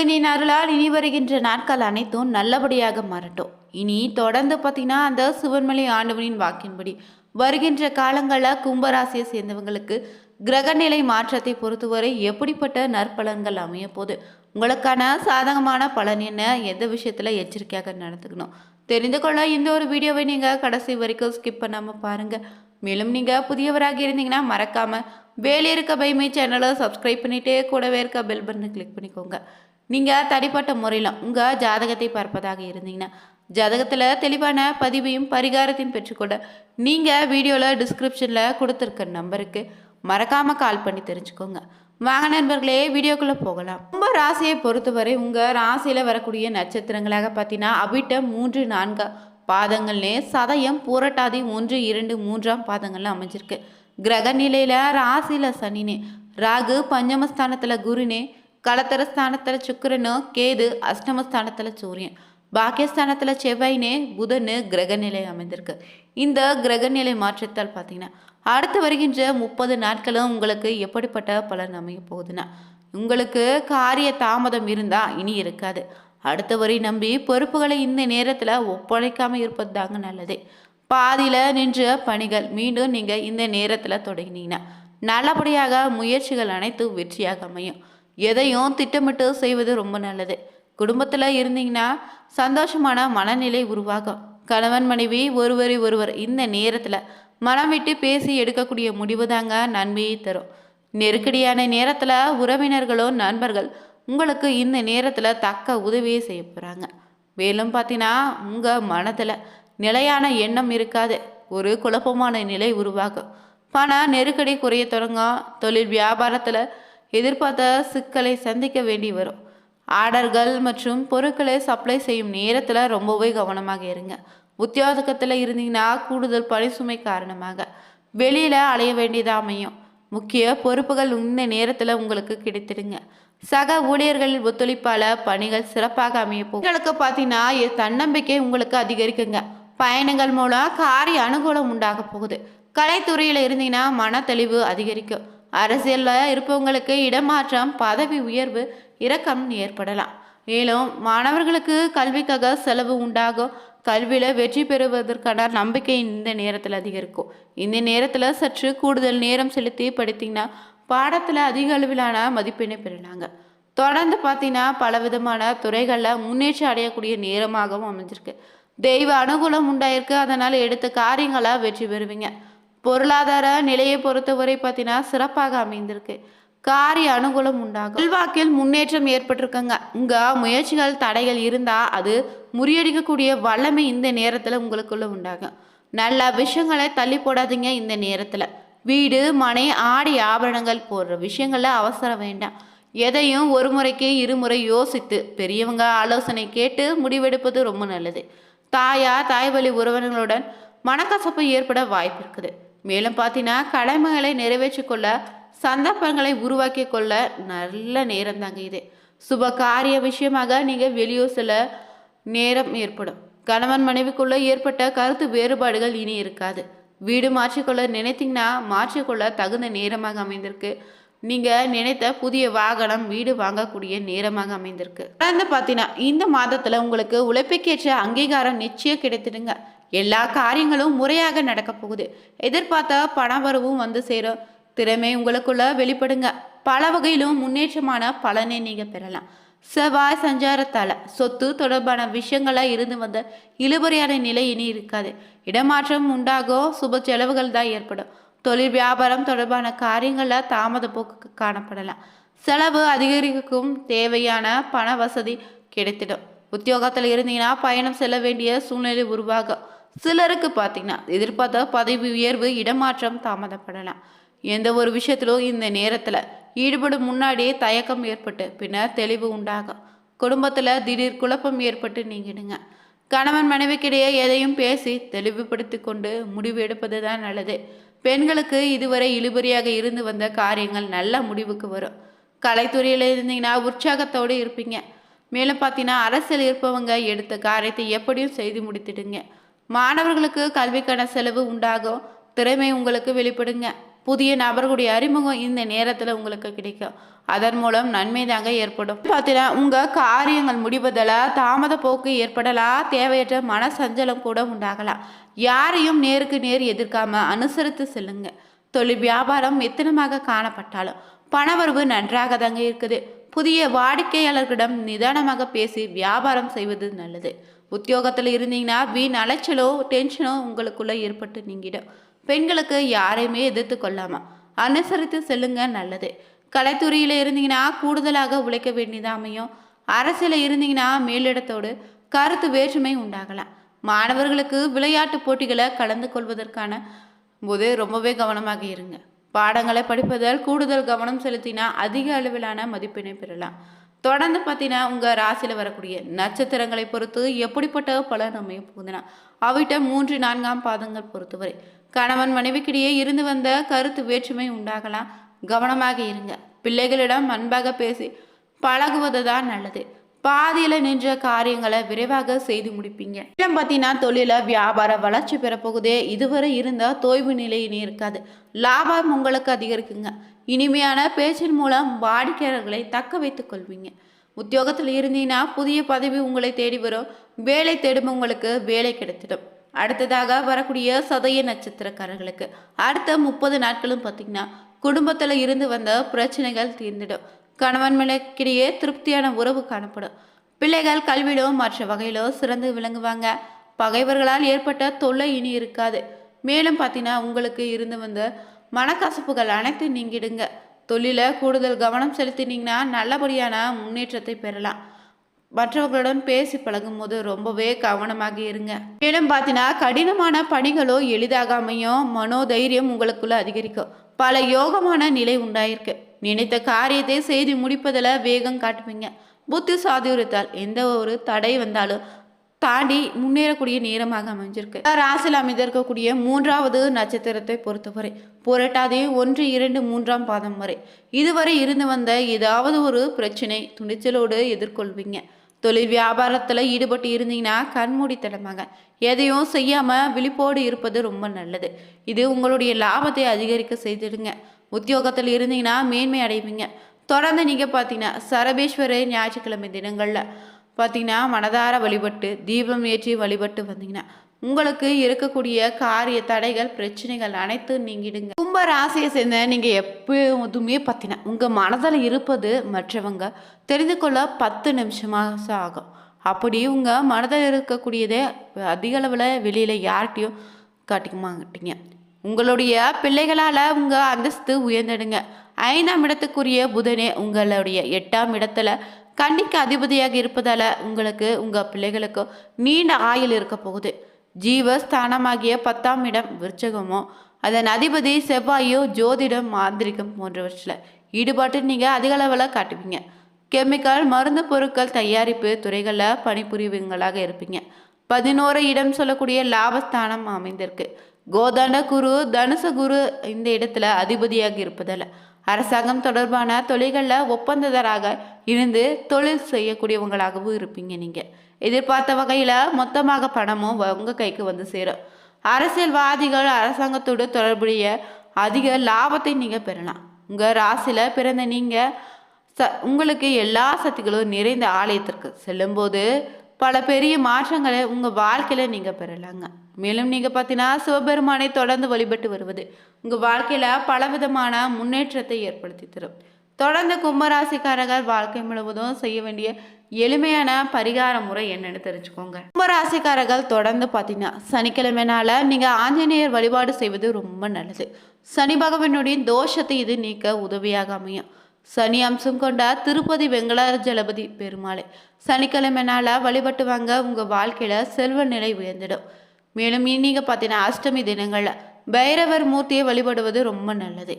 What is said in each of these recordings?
முருகனின் அருளால் இனி வருகின்ற நாட்கள் அனைத்தும் நல்லபடியாக மாறட்டும். இனி தொடர்ந்து பார்த்தீங்கன்னா அந்த சிவன்மலை ஆண்டவனின் வாக்கின்படி வருகின்ற காலங்களில் கும்பராசியை சேர்ந்தவங்களுக்கு கிரகநிலை மாற்றத்தை பொறுத்தவரை எப்படிப்பட்ட நற்பலன்கள் அமைய போது உங்களுக்கான சாதகமான பலன் என்ன? எந்த விஷயத்தில் எச்சரிக்கையாக நடந்துக்கணும்? தெரிந்து கொள்ள இந்த ஒரு வீடியோவை நீங்கள் கடைசி வரைக்கும் ஸ்கிப் பண்ணாமல் பாருங்கள் மேலும் நீங்கள் புதியவராக இருந்தீங்கன்னா மறக்காமல் வேலை இருக்க பைமை சேனலை சப்ஸ்கிரைப் பண்ணிவிட்டு கூடவே இருக்க பெல் பட்டனை கிளிக் பண்ணிக்கோங்க. நீங்கள் தனிப்பட்ட முறையில் உங்கள் ஜாதகத்தை பார்ப்பதாக இருந்தீங்கன்னா ஜாதகத்தில் தெளிவான பதிவையும் பரிகாரத்தையும் பெற்றுக்கொள்ள நீங்கள் வீடியோவில் டிஸ்கிரிப்ஷனில் கொடுத்துருக்க நம்பருக்கு மறக்காமல் கால் பண்ணி தெரிஞ்சுக்கோங்க. வாங்க நண்பர்களே வீடியோக்குள்ளே போகலாம். ரொம்ப ராசியை பொறுத்தவரை உங்கள் ராசியில் வரக்கூடிய நட்சத்திரங்களாக பார்த்தீங்கன்னா அவிட்ட மூன்று நான்கு பாதங்கள்னே சதயம் பூரட்டாதி ஒன்று இரண்டு மூன்றாம் பாதங்கள்லாம் அமைஞ்சிருக்கு. கிரக நிலையில் ராசியில் சனினே ராகு பஞ்சமஸ்தானத்தில் குருனே கலத்தரஸ்தானத்தில் சுக்கிரனு கேது அஷ்டமஸ்தானத்தில் சூரியன். பாக்கியஸ்தானத்தில் செவ்வாயினே புதனு கிரகநிலை அமைந்திருக்கு. இந்த கிரகநிலை மாற்றத்தால் பார்த்தீங்கன்னா அடுத்து வருகின்ற முப்பது நாட்களும் உங்களுக்கு எப்படிப்பட்ட பலன் அமைய போகுதுன்னா உங்களுக்கு காரிய தாமதம் இருந்தால் இனி இருக்காது. அடுத்த வரி நம்பி பொறுப்புகளை இந்த நேரத்தில் ஒப்படைக்காமல் இருப்பது தாங்க நல்லது. பாதியில் நின்ற பணிகள் மீண்டும் நீங்கள் இந்த நேரத்தில் தொடங்கினீங்கன்னா நல்லபடியாக முயற்சிகள் அனைத்தும் வெற்றியாக அமையும். எதையும் திட்டமிட்டு செய்வது ரொம்ப நல்லது. குடும்பத்தில் இருந்தீங்கன்னா சந்தோஷமான மனநிலை உருவாகும். கணவன் மனைவி ஒருவரை ஒருவர் இந்த நேரத்தில் மனம் விட்டு பேசி எடுக்கக்கூடிய முடிவு தாங்க நன்மையை தரும். நெருக்கடியான நேரத்தில் உறவினர்களோ நண்பர்கள் உங்களுக்கு இந்த நேரத்தில் தக்க உதவியை செய்ய போகிறாங்க மேலும் பார்த்தீங்கன்னா உங்கள் மனதில் நிலையான எண்ணம் இருக்காது. ஒரு குழப்பமான நிலை உருவாகும். பண நெருக்கடி குறைய தொடங்கும். தொழில் வியாபாரத்தில் எதிர்பார்த்த சிக்கலை சந்திக்க வேண்டி வரும். ஆர்டர்கள் மற்றும் பொருட்களை சப்ளை செய்யும் நேரத்தில் ரொம்பவே கவனமாக இருங்க. உத்தியோகத்தில் இருந்தீங்கன்னா கூடுதல் பணிசுமை காரணமாக. வெளியில் அலைய வேண்டியதாக அமையும். முக்கிய பொறுப்புகள் இந்த நேரத்தில் உங்களுக்கு கிடைத்திடுங்க. சக ஊழியர்களின் ஒத்துழைப்பால் பணிகள் சிறப்பாக அமையப்போம் உங்களுக்கு பார்த்தீங்கன்னா தன்னம்பிக்கை உங்களுக்கு அதிகரிக்குங்க. பயணங்கள் மூலம் காரிய அனுகூலம் உண்டாக போகுது. கலைத்துறையில் இருந்தீங்கன்னா மன தெளிவு அதிகரிக்கும். அரசியலில் இருப்பவங்களுக்கு இடமாற்றம் பதவி உயர்வு இறக்கம் ஏற்படலாம். மேலும் மாணவர்களுக்கு கல்விக்காக செலவு உண்டாகும். கல்வியில் வெற்றி பெறுவதற்கான நம்பிக்கை இந்த நேரத்தில் அதிகரிக்கும். இந்த நேரத்தில் சற்று கூடுதல் நேரம் செலுத்தி படித்தீங்கன்னா பாடத்தில் அதிக அளவிலான மதிப்பெண்ணை பெறலாங்க தொடர்ந்து பார்த்தீங்கன்னா பலவிதமான துறைகளில் முன்னேற்றம் அடையக்கூடிய நேரமாகவும் அமைஞ்சிருக்கு. தெய்வ அனுகூலம் உண்டாயிருக்கு. அதனால் எடுத்த காரியங்களாக வெற்றி பெறுவீங்க. பொருளாதார நிலையை பொறுத்தவரை பார்த்தீங்கன்னா சிறப்பாக அமைந்திருக்கு. காரிய அனுகூலம் உண்டாகும். செல்வாக்கில் முன்னேற்றம் ஏற்பட்டிருக்குங்க. உங்க முயற்சிகள் தடைகள் இருந்தா அது முறியடிக்கக்கூடிய வல்லமை இந்த நேரத்தில் உங்களுக்குள்ள உண்டாகும். நல்ல விஷயங்களை தள்ளி போடாதீங்க இந்த நேரத்தில். வீடு மனை ஆடை ஆபரணங்கள் போன்ற விஷயங்களில் அவசரம் வேண்டாம். எதையும் ஒரு முறைக்கு இருமுறை யோசித்து பெரியவங்க ஆலோசனை கேட்டு முடிவெடுப்பது ரொம்ப நல்லது. தாயா தாய் வழி உறவினர்களுடன் மனக்கசப்பு ஏற்பட வாய்ப்பு இருக்குது. மேலும் பார்த்தீங்கன்னா கடமைகளை நிறைவேற்றிக் கொள்ள சந்தர்ப்பங்களை உருவாக்கி கொள்ள நல்ல நேரம் தாங்க இது. சுப காரிய விஷயமாக நீங்கள் வெளியூர் சில நேரம் ஏற்படும். கணவன் மனைவிக்குள்ளே ஏற்பட்ட கருத்து வேறுபாடுகள் இனி இருக்காது. வீடு மாற்றிக்கொள்ள நினைத்தீங்கன்னா மாற்றிக்கொள்ள தகுந்த நேரமாக அமைந்திருக்கு. நீங்கள் நினைத்த புதிய வாகனம் வீடு வாங்கக்கூடிய நேரமாக அமைந்திருக்கு. தொடர்ந்து பார்த்தீங்கன்னா இந்த மாதத்தில் உங்களுக்கு உழைப்புக்கேற்ற அங்கீகாரம் நிச்சயம் கிடைத்திடுங்க. எல்லா காரியங்களும் முறையாக நடக்க போகுது. எதிர்பார்த்த பணவரவும் வந்து சேரும். திறமை உங்களுக்குள்ள வெளிப்படுங்க. பல வகையிலும் முன்னேற்றமான பலனை நீங்கள் பெறலாம். செவ்வாய் சஞ்சாரத்தால் சொத்து தொடர்பான விஷயங்களா இருந்து வந்த இழுபறியான நிலை இனி இருக்காது. இடமாற்றம் உண்டாகும் சுப செலவுகள் தான் ஏற்படும். தொழில் வியாபாரம் தொடர்பான காரியங்களில் தாமத போக்கு காணப்படலாம் செலவு அதிகரிக்கும் தேவையான பண வசதி கிடைத்திடும். உத்தியோகத்தில் இருந்தீங்கன்னா பயணம் செல்ல வேண்டிய சூழ்நிலை உருவாகும் சிலருக்கு பார்த்தீங்கன்னா எதிர்பார்த்த பதவி உயர்வு இடமாற்றம் தாமதப்படலாம். எந்த ஒரு விஷயத்திலும் இந்த நேரத்தில் ஈடுபடும் முன்னாடியே தயக்கம் ஏற்பட்டு பின்னர் தெளிவு உண்டாகும். குடும்பத்தில் திடீர் குழப்பம் ஏற்பட்டு நீங்கிடுங்க. கணவன் மனைவிக்கிடையே எதையும் பேசி தெளிவுபடுத்தி கொண்டு முடிவு எடுப்பது தான் நல்லது. பெண்களுக்கு இதுவரை இழுபறியாக இருந்து வந்த காரியங்கள் நல்ல முடிவுக்கு வரும். கலைத்துறையில் இருந்தீங்கன்னா உற்சாகத்தோடு இருப்பீங்க. மேலும் பார்த்தீங்கன்னா அரசியல் இருப்பவங்க எடுத்த காரியத்தை எப்படியும் செய்து முடித்துடுங்க. மாணவர்களுக்கு கல்விக்கான செலவு உண்டாகும். திறமை உங்களுக்கு வெளிப்படுங்க. புதிய நபர்களுடைய அறிமுகம் இந்த நேரத்தில் உங்களுக்கு கிடைக்கும். அதன் மூலம் நன்மை தாங்க ஏற்படும். பார்த்தீங்கன்னா உங்கள் காரியங்கள் முடிவதில் தாமத போக்கு ஏற்படலாம் தேவையற்ற மன சஞ்சலம் கூட உண்டாகலாம் யாரையும் நேருக்கு நேர் எதிர்க்காம அனுசரித்து செல்லுங்க. தொழில் வியாபாரம் மெத்தனமாக காணப்பட்டாலும் பணவரவு நன்றாக தாங்க இருக்குது. புதிய வாடிக்கையாளர்களிடம் நிதானமாக பேசி வியாபாரம் செய்வது நல்லது. உத்தியோகத்தில் இருந்தீங்கன்னா வீண் அலைச்சலோ டென்ஷனோ உங்களுக்குள்ளே ஏற்பட்டு நீங்கிடும். பெண்களுக்கு யாரையுமே எதிர்த்து கொள்ளாம அனுசரித்து செல்லுங்க நல்லது. கலைத்துறையில் இருந்தீங்கன்னா கூடுதலாக உழைக்க வேண்டியது அமையும். அரசியலில் இருந்தீங்கன்னா மேலிடத்தோடு கருத்து வேற்றுமை உண்டாகலாம். மாணவர்களுக்கு விளையாட்டு போட்டிகளை கலந்து கொள்வதற்கான போது ரொம்பவே கவனமாக இருங்க. பாடங்களை படிப்பதால் கூடுதல் கவனம் செலுத்தினா அதிக அளவிலான மதிப்பெண்ணை பெறலாம். தொடர்ந்து பார்த்தீங்கன்னா உங்கள் ராசியில் வரக்கூடிய நட்சத்திரங்களை பொறுத்து எப்படிப்பட்ட பலன் அமைய போகுதுன்னா அவிட்ட மூன்று நான்காம் பாதங்கள் பொறுத்தவரை கணவன் மனைவிக்கிடையே இருந்து வந்த கருத்து வேற்றுமை உண்டாகலாம். கவனமாக இருங்க. பிள்ளைகளிடம் அன்பாக பேசி பழகுவது தான் நல்லது. பாதியில் நின்ற காரியங்களை விரைவாக செய்து முடிப்பீங்க. இடம் பார்த்தீங்கன்னா தொழில வியாபார வளர்ச்சி பெறப்போகுது. இதுவரை இருந்த தோய்வு நிலை இனி இருக்காது. லாபம் உங்களுக்கு அதிகரிக்குங்க. இனிமையான பேச்சின் மூலம் வாடிக்கையாளர்களை தக்க வைத்துக் கொள்வீங்க. உத்தியோகத்தில் இருந்தீங்கன்னா புதிய பதவி உங்களை தேடி வரும். வேலை தேடும் உங்களுக்கு வேலை கிடைத்திடும். அடுத்ததாக வரக்கூடிய சதய நட்சத்திரக்காரர்களுக்கு அடுத்த முப்பது நாட்களும் பார்த்தீங்கன்னா குடும்பத்தில் இருந்து வந்த பிரச்சனைகள் தீர்ந்திடும். கணவன் மனைக்கிடையே திருப்தியான உறவு காணப்படும். பிள்ளைகள் கல்வியிலோ மற்ற வகையிலோ சிறந்து விளங்குவாங்க. பகைவர்களால் ஏற்பட்ட தொல்லை இனி இருக்காது. மேலும் பார்த்தீங்கன்னா உங்களுக்கு இருந்து வந்த மனக்கசப்புகள் அனைத்தும் நீங்கிடுங்க. தொழில கூடுதல் கவனம் செலுத்தினீங்கன்னா நல்லபடியான முன்னேற்றத்தை பெறலாம். மற்றவர்களுடன் பேசி பழகும்போது ரொம்பவே கவனமாக இருங்க. மேலும் பார்த்தீங்கன்னா கடினமான பணிகளோ எளிதாக அமையும் மனோதைரியம் உங்களுக்குள்ள அதிகரிக்கும். பல யோகமான நிலை உண்டாயிருக்கு. நினைத்த காரியத்தை செய்து முடிப்பதில் வேகம் காட்டுவீங்க. புத்தி சாதுரித்தால் எந்த ஒரு தடை வந்தாலும் தாண்டி முன்னேறக்கூடிய நேரமாக அமைஞ்சிருக்கு. ராசியில் அமைந்திருக்கக்கூடிய மூன்றாவது நட்சத்திரத்தை பொறுத்தவரை புரட்டாதே ஒன்று இரண்டு மூன்றாம் பாதம் வரை. இதுவரை இருந்து வந்த ஏதாவது ஒரு பிரச்சனை துணிச்சலோடு எதிர்கொள்வீங்க. தொழில் வியாபாரத்தில் ஈடுபட்டு இருந்தீங்கன்னா கண்மூடித்தனமாக எதையும் செய்யாமல் விழிப்போடு இருப்பது ரொம்ப நல்லது. இது உங்களுடைய லாபத்தை அதிகரிக்க செய்திடுங்க. உத்தியோகத்தில் இருந்தீங்கன்னா மேன்மை அடைவீங்க. தொடர்ந்து நீங்கள் பார்த்தீங்கன்னா சரபேஸ்வரர் ஞாயிற்றுக்கிழமை தினங்களில் பார்த்தீங்கன்னா மனதார வழிபட்டு தீபம் ஏற்றி வழிபட்டு வந்தீங்கன்னா உங்களுக்கு இருக்கக்கூடிய காரிய தடைகள் பிரச்சனைகள் அனைத்தும் நீங்கிடுங்க. கும்ப ராசியை சேர்ந்த நீங்கள் எப்போதுமே பார்த்தீங்கன்னா உங்கள் மனதில் இருப்பது மற்றவங்க தெரிந்து கொள்ள பத்து நிமிஷமாக ஆகும். அப்படி உங்கள் மனதில் இருக்கக்கூடியதே அதிக அளவில் வெளியில் யார்கிட்டையும் காட்டிக்க மாட்டீங்க உங்களுடைய பிள்ளைகளால் உங்கள் அந்தஸ்து உயர்ந்திடுங்க. ஐந்தாம் இடத்துக்குரிய புதனே உங்களுடைய எட்டாம் இடத்துல கன்னிக்கு அதிபதியாக இருப்பதால் உங்களுக்கு உங்கள் பிள்ளைகளுக்கு நீண்ட ஆயுள் இருக்க போகுது. ஜீவஸ்தானமாகிய பத்தாம் இடம் விருச்சகமோ? அதன் அதிபதி செவ்வாயோ ஜோதிடம் மாந்திரிகம் போன்றவற்றில். ஈடுபாட்டு நீங்கள் அதிக அளவில் காட்டுவீங்க. கெமிக்கல் மருந்து பொருட்கள் தயாரிப்பு துறைகளில் பணிபுரிவங்களாக இருப்பீங்க. பதினோரு இடம் சொல்லக்கூடிய லாபஸ்தானம் அமைந்திருக்கு. கோதண்ட குரு தனுச குரு இந்த இடத்துல அதிபதியாக இருப்பதில்லை அரசாங்கம் தொடர்பான தொழில்களில் ஒப்பந்ததராக இருந்து தொழில் செய்யக்கூடியவங்களாகவும் இருப்பீங்க நீங்கள் எதிர்பார்த்த வகையில் மொத்தமாக பணமும் உங்கள் கைக்கு வந்து சேரும். அரசியல்வாதிகள் அரசாங்கத்தோடு தொடர்புடைய அதிக லாபத்தை நீங்கள் பெறலாம். உங்கள் ராசியில் பிறந்த நீங்கள் ச உங்களுக்கு எல்லா சக்திகளும் நிறைந்த ஆலயத்திற்கு செல்லும்போது பல பெரிய மாற்றங்களை உங்கள் வாழ்க்கையில் நீங்கள் பெறலாங்க. மேலும் நீங்கள் பார்த்தீங்கன்னா சிவபெருமானை தொடர்ந்து வழிபட்டு வருவது உங்கள் வாழ்க்கையில் பலவிதமான முன்னேற்றத்தை ஏற்படுத்தி தரும். தொடர்ந்து கும்பராசிக்காரர்கள் வாழ்க்கை முழுவதும் செய்ய வேண்டிய எளிமையான பரிகார முறை என்னன்னு தெரிஞ்சுக்கோங்க. கும்பராசிக்காரர்கள் தொடர்ந்து பார்த்தீங்கன்னா சனிக்கிழமை நாள நீங்கள் ஆஞ்சநேயர் வழிபாடு செய்வது ரொம்ப நல்லது. சனி பகவானுடைய தோஷத்தை இது நீக்க உதவியாக அமையும். சனி அம்சம் கொண்ட திருப்பதி வெங்கடாஜலபதி பெருமாளை சனிக்கிழமை நாளாக வழிபட்டு வாங்க உங்கள் வாழ்க்கையில் செல்வ நிலை உயர்ந்திடும். மேலும் நீங்கள் பார்த்தீங்கன்னா அஷ்டமி தினங்களில் பைரவர் மூர்த்தியை வழிபடுவது ரொம்ப நல்லது.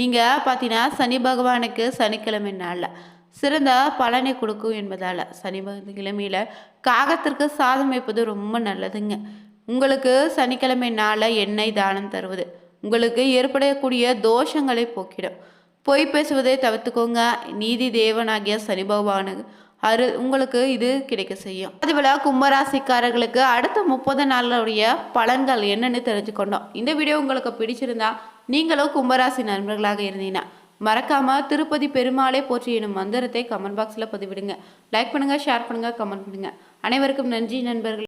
நீங்கள் பார்த்தீங்கன்னா சனி பகவானுக்கு சனிக்கிழமை நாளில் சிறந்த பலனை கொடுக்கும் என்பதால் சனி கிழமையில் காகத்திற்கு சாதம் வைப்பது ரொம்ப நல்லதுங்க. உங்களுக்கு சனிக்கிழமை நாளில் எண்ணெய் தானம் தருவது உங்களுக்கு ஏற்படக்கூடிய தோஷங்களை போக்கிடும். பொய் பேசுவதை தவிர்த்துக்கோங்க. நீதி தேவனாகிய சனி பகவானு அரு உங்களுக்கு இது கிடைக்க செய்யும். அதுபோல் கும்பராசிக்காரர்களுக்கு அடுத்த முப்பது நாளுடைய பலன்கள் என்னன்னு தெரிஞ்சுக்கொண்டோம். இந்த வீடியோ உங்களுக்கு பிடிச்சிருந்தா நீங்களும் கும்பராசி நண்பர்களாக இருந்தீங்கன்னா மறக்காம திருப்பதி பெருமாளே போற்றி எனும் மந்திரத்தை கமெண்ட் பாக்ஸில் பதிவிடுங்க. லைக் பண்ணுங்க ஷேர் பண்ணுங்க கமெண்ட் பண்ணுங்க. அனைவருக்கும் நன்றி நண்பர்கள்.